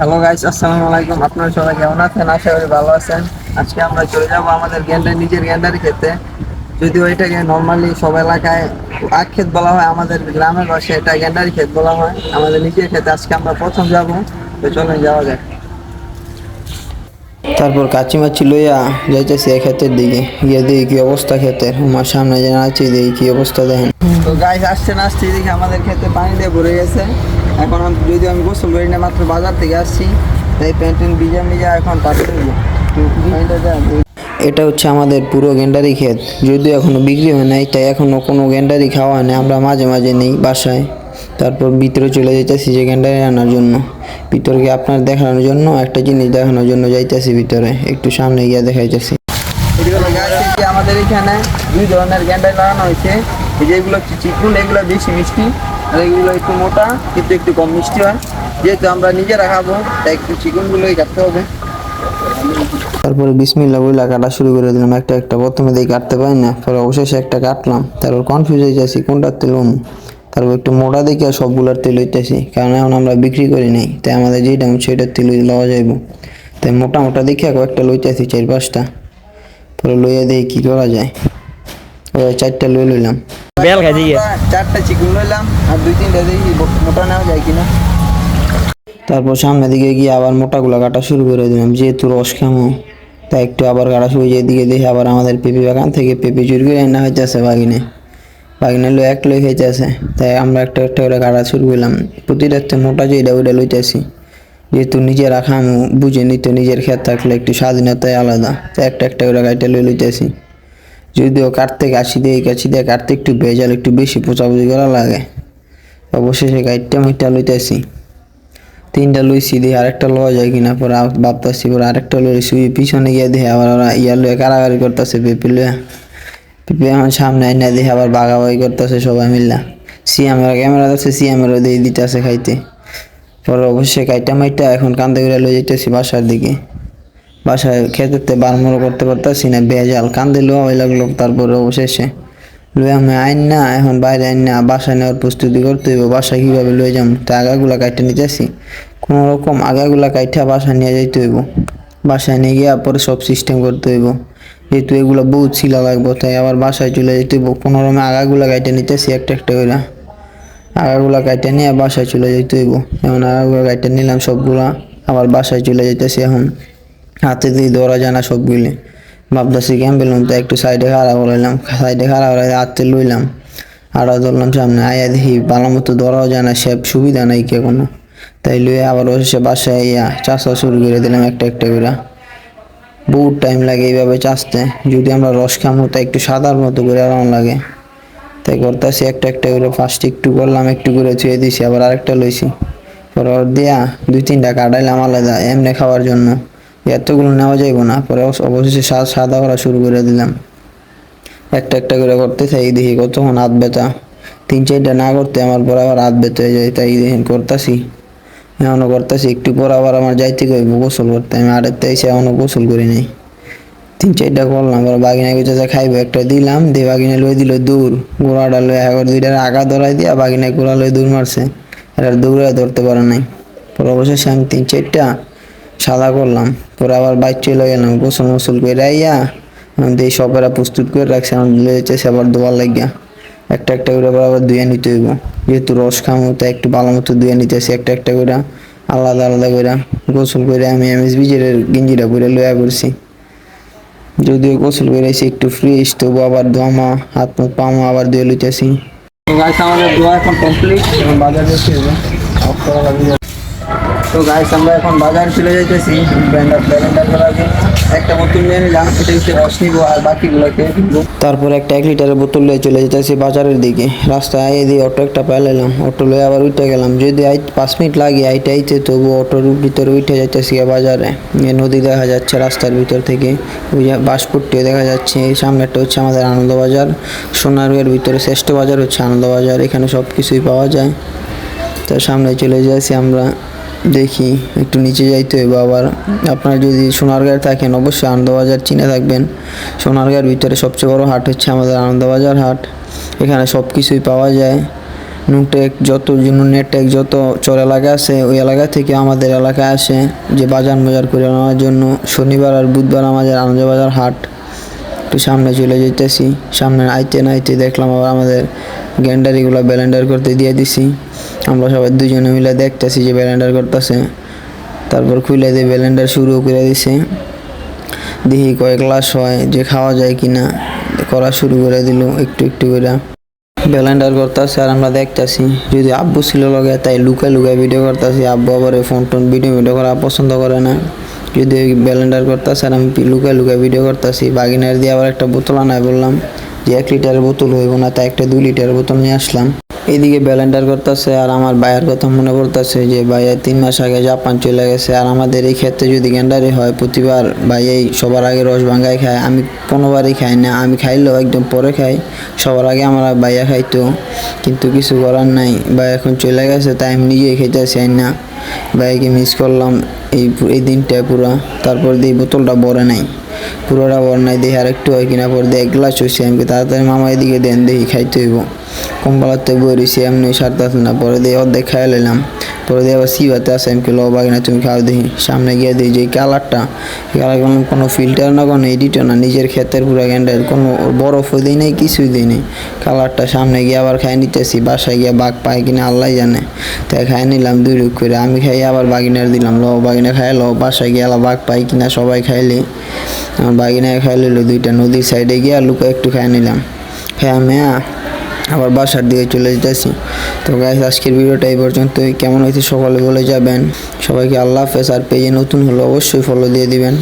Hello guys আসসালামু আলাইকুম। আপনারা সবাই কেমন আছেন? আশা করি ভালো আছেন। আজকে আমরা চলে যাব আমাদের গ্যান্ডার, নিজের গ্যান্ডারি খেতে। যদিও এটাকে নর্মালি সব এলাকায় আখ ক্ষেত বলা হয়, আমাদের গ্রামের পাশে এটা গ্যান্ডারি ক্ষেত বলা হয়। আমাদের নিজের ক্ষেতে আজকে আমরা প্রথম যাব। তো চলেন, যাওয়া যাক। তারপর কাচিমাচি লইয়া যাইতেছি ক্ষেতের দিকে। গিয়ে দেখি কি অবস্থা ক্ষেতের। আমার সামনে জানাচ্ছি দেখি কি অবস্থা দেখেন। তো গাছ আসছে না, আসছে দেখি আমাদের ক্ষেতে পানি দিয়ে ভরে গেছে। এখন যদিও আমি গোসল করি না, মাত্র বাজার থেকে আসছি। তাই প্যান্ট ট্যান্ট ভিজা ভিজা এখন তাড়াতাড়ি এটা হচ্ছে আমাদের পুরো গেন্ডারি ক্ষেত। যদিও এখনও বিক্রি হয় নাই, তাই এখনও কোনো গেন্ডারি খাওয়া হয় না আমরা মাঝে মাঝে নেই বাসায়। তারপর ভিতরে চলে যাইতেছি যে গেন্ডারি আনার জন্য। ভিতরকে আপনার দেখানোর জন্য, একটা জিনিস দেখানোর জন্য যাইতেছি ভিতরে। একটু সামনে গিয়ে দেখাইতেছি। আমাদের এখানে দুই ধরনের গ্যান্ডাই লাগানো হয়েছে। যেগুলো হচ্ছে চিকুন, এগুলো বেশি মিষ্টি, আর এগুলো একটু মোটা, কিন্তু একটু কম মিষ্টি হয়। যেহেতু আমরা নিজেরা খাব তাই একটু চিকুনগুলোই কাটতে হবে। তারপরে বিসমিল্লা বইলা কাটা শুরু করে দিলাম। একটা একটা। প্রথমে দিয়ে কাটতে পারি না পরে অবশেষে একটা কাটলাম। তারপর কনফিউজ হয়ে যাচ্ছি, কোনটার তেল তারপর একটু মোটা দেখে সবগুলোর তেল হইতেছি, কারণ এখন আমরা বিক্রি করি নাই। তাই আমাদের যেটা সেটার তেল লওয়া যাইব। তাই মোটা মোটা দেখে কয়েকটা লইতেছি চার পাঁচটা। পরে লইয়া দিয়ে কী করা যায়। ওই চারটা লই লইলাম। বেল খাই দিয়ে চারটা চিকুন আর দুই তিনটা মোটা নেওয়া যায় কিনা। তারপর সামনের দিকে গিয়ে আবার মোটাগুলো কাটা শুরু করে দিলাম, যেহেতু রস খামো, তাই একটু আবার কাটা শুরু যেদিকে দেখি আবার আমাদের পেঁপে বাগান থেকে পেঁপে চুরি করে না হইতেছে বাগিনে। বাগিনে লো এক লই খাইতেছে, তাই আমরা একটা একটা করে কাটা শুরু করলাম। প্রতিটা মোটা যেটা ওইটা লইতেছি। যেহেতু নিজেরা খামো, বুঝে নিত নিজের খেত থাকলে একটু স্বাধীনতাই আলাদা, তাই একটা একটা করে গাড়িটা লই লইতেছি। যদিও কাটতে কাশি দিয়ে কাশি দিয়ে কাটতে একটু ভেজাল একটু বেশি পোচাপুচি করা লাগে। অবশেষে গাড়িটা মিটা লইতেছি। তিনটা লইছি দিয়ে আরেকটা লওয়া যায় কিনা পরে ভাবতাছি পরে আরেকটা লইছি পিছনে গিয়ে দেখে আবার ওরা ইয়া লয়ে কারাগারি করতেছে, পেঁপে লয়ে পেঁপে আমার সামনে আইনা দেখে আবার বাগাবাগি করতেছে সবাই মিল্লা সিএমের ক্যামেরা আছে সিএমেরও দিয়ে দিতেছে খাইতে। পরে অবশ্যই কাইটা মাইটা এখন কান্দে করে লয়ে যেতেছি বাসার দিকে। বাসায় খেতে বারমরো করতে পারতাছি না বেজাল কান্দে লোয়া লাগল তারপরে অবশেষে। লয়ে আমি আইন না, এখন বাইরে আইন না, বাসায় নেওয়ার প্রস্তুতি করতে হইব, বাসায় কীভাবে লয়ে যাম? তা আগাগুলা কাইটে নিতেছি কোনো রকম আগাগুলা কাইটা বাসায় নিয়ে যাইতে হইব। বাসায় নিয়ে গিয়ে পরে সব সিস্টেম করতে হইব। যেহেতু এগুলো বহুত শিলা লাগবো, তাই আবার বাসায় চলে যেতে হইব। কোনো রকম আগাগুলা কাইটে নিতেছি একটা একটা করে আগাগুলা কাইটে নিয়ে বাসায় চলে যেতে হইব। যেমন আগাগুলা কাইটে নিলাম সবগুলা, আবার বাসায় চলে যেতেছি এখন। হাতে দিয়ে ধরা যায় না সবগুলি ভাবতেছি ক্যাম্পেলুন তো, একটু সাইডে খাড়া করাইলাম সাইডে খাড়া করাই হাতে লইলাম। আড়া ধরলাম সামনে, আয়া দেখি ভালো মতো ধরাও যায় না, সে সুবিধা নাই কে কোনো। তাই লইয়া আবার অবশেষে বাসায় ইয়া চাষা শুরু করে দিলাম একটা একটা করে। বহুত টাইম লাগে এইভাবে চাষতে, যদি আমরা রস খামো তাই একটু সাদার মতো করে আরাম লাগে। তাই করতেছি একটা একটা করে ফার্স্ট একটু করলাম, একটু করে ছুঁয়ে দিছি, আবার আরেকটা লইছি। পরে দিয়া দুই তিনটা কাটাইলাম আলাদা, এমনি খাওয়ার জন্য। এতগুলো নেওয়া যাইব না। পরে অবশেষে সাদা করা শুরু করে দিলাম। একটা একটা করে করতে চাই দেখি কতক্ষণ হাত ব্যথা। তিন চারটা না করতে আমার পর আবার হাত ব্যথা হয়ে যায়, তাই দেখেন করতেছি। এখনও করতেছি, একটু পর আবার আমার যাইতে কইব গোসল করতে। আমি আরের তাইছে এখনও গোসল করি নাই। তিন চারটা করলাম, পরে বাগিনা কিছু খাইবো, একটা দিলাম, দিয়ে বাগিনা লয়ে দিল দূর। গোড়াটা লয়ে একবার দুইটার আগা ধরাই দিয়া বাগিনা গোড়া লয়ে দূর মারছে। এটা দৌড়ে ধরতে পারে নাই। পরে অবশেষে আমি তিন চারটা সাদা করলাম। পরে আবার বাইক চলে গেলাম গোসল মোসল করে আইয়া দিয়ে সবেরা প্রস্তুত করে রাখছি আমার লয়ে যেতেছে আবার দোয়ার লাগিয়া। একটা একটা করে আবার ধুয়ে নিতে হইব। যেহেতু রস খামো তাই একটু ভালো মতো ধুয়ে নিতেছি, একটা একটা করে, আলাদা আলাদা করে। গোসল করে আমি এমএস বিজের গেঞ্জিটা পরে লয়া করছি যদিও গোসল করেছি একটু ফ্রেশ তবু আবার দমা হাত মুখ পামো আবার ধুয়ে তো আমাদের দোয়া এখন কমপ্লিট বাজার করা তো গাইস আমরা এখন বাজার চলে যাইতেছি। ব্র্যান্ডার একটা বোতল নিয়ে নিলাম, এটা হচ্ছে রস নিবো আর বাকিগুলোকে। কিনবো তারপর একটা এক লিটারের বোতল নিয়ে চলে যেতেছি বাজারের দিকে। রাস্তায় আইয়ে দিয়ে অটো একটা পাইলাম অটো লয়ে আবার উঠে গেলাম। যদি আই পাঁচ মিনিট লাগে আইতে আইতে তবু অটোর ভিতরে উঠে যাইতেছি বাজারে। নদী দেখা যাচ্ছে রাস্তার ভিতর থেকে। ওই যে বাসপুরটিও দেখা যাচ্ছে। এই সামনেটা হচ্ছে আমাদের আনন্দবাজার। সোনারগাঁয়ের ভিতরে শ্রেষ্ঠ বাজার হচ্ছে আনন্দবাজার। এখানে সব কিছুই পাওয়া যায়। তার সামনে চলে যাচ্ছি আমরা। দেখি, একটু নিচে যাইতে হইব আবার। আপনারা যদি সোনারগাঁয়ে থাকেন, অবশ্যই আনন্দবাজার চিনে থাকবেন। সোনারগাঁয়ের ভিতরে সবচেয়ে বড় হাট হচ্ছে আমাদের আনন্দবাজার হাট। এখানে সব কিছুই পাওয়া যায়। নুটেক যত জন্য নেটেক যত চর এলাকা আছে, ওই এলাকা থেকে আমাদের এলাকায় আসে যে বাজার মজার করে নেওয়ার জন্য। শনিবার আর বুধবার আমাদের আনন্দবাজার হাট। একটু সামনে চলে যেতেছি সামনে আইতে নাইতে দেখলাম আবার আমাদের গ্যান্ডারিগুলো ব্যালেন্ডার করতে দিয়ে দিছি। আমরা সবাই দুজনে মিলে দেখতেছি যে ব্যালেন্ডার করতেছে। তারপর খুলে দিয়ে ব্যালেন্ডার শুরু করে দিছে। দেখি কয়েক গ্লাস হয়, যে খাওয়া যায় কিনা। করা শুরু করে দিল একটু একটু করে। ব্যালেন্ডার করতেছে আর আমরা দেখতেছি। যদি আব্বু ছিল লগে, তাই লুকায় লুকায় ভিডিও করতেছি। আব্বু আবার ফোন টোন ভিডিও ভিডিও করা পছন্দ করে না। যদি ব্যালেন্ডার করতেছে আর আমি লুকায় লুকায় ভিডিও করতেছি, বাগিনার দিয়ে আবার একটা বোতল আনায় বললাম যে এক লিটারের বোতল হইব না, তাই একটা দুই লিটারের বোতল নিয়ে আসলাম। এদিকে ব্যালেন্ডার করতেছে আর আমার ভাইয়ের কথা মনে পড়তেছে যে ভাইয়া তিন মাস আগে জাপান চলে গেছে আর আমাদের এই ক্ষেত্রে যদি গ্যান্ডারি হয়, প্রতিবার ভাইয়াই সবার আগে রস ভাঙ্গাই খায়। আমি কোনোবারই খাই না, আমি খাইলেও একদম পরে খাই। সবার আগে আমার ভাইয়া খাইতো, কিন্তু কিছু করার নাই। ভাই এখন চলে গেছে, তাই আমি নিজেই খেতে চাই না। ভাইকে মিস করলাম এই এই দিনটা পুরো। তারপর দিয়ে বোতলটা বড় নাই। পুরোটা বড় নাই দেখি আর একটু হয় কিনা পর দিয়ে এক গ্লাস হয়েছে আমি তাড়াতাড়ি মামা এদিকে দেন, দেখি খাইতে হইব। কম্পালাতে বই রয়েছি এমনি সারতে আসে না। পরে দিয়ে অর্ধেক খাই লাইলাম। পরে দিয়ে আবার সিবাতে আসে, আমি লো বাগিনা, তুমি খাও দেখি। সামনে গিয়ে দিই যে কালারটা কালার কোনো কোনো ফিল্টার না কোনো এডিটর না, নিজের ক্ষেতের পুরো গ্যান্ডার কোনো বরফও দিই নেই, কিছুই দিই নেই। কালারটা সামনে গিয়ে আবার খাই নিতেছি, বাসায় গিয়ে বাঘ পায় কিনা আল্লাহ জানে। তাই খাই নিলাম দুই রুক করে, আমি খাই আবার বাগিনার দিলাম, লো, বাগিনা খাই লো বাসায় গিয়ে আলা বাঘ পাই কিনা সবাই খাইলে। আমার বাগিনায় খাই লইলো দুইটা, নদীর সাইডে গিয়ে লুকা একটু খাই নিলাম। হ্যাঁ মেয়া আবার বাসার দিকে চলে যেতেছি। তো গাইস আজকের ভিডিওটা এই পর্যন্তই। কেমন হয়েছে সকালে বলে যাবেন। সবাইকে আল্লাহ হাফেজ। আর পেজে নতুন হলে অবশ্যই ফলো দিয়ে দিবেন।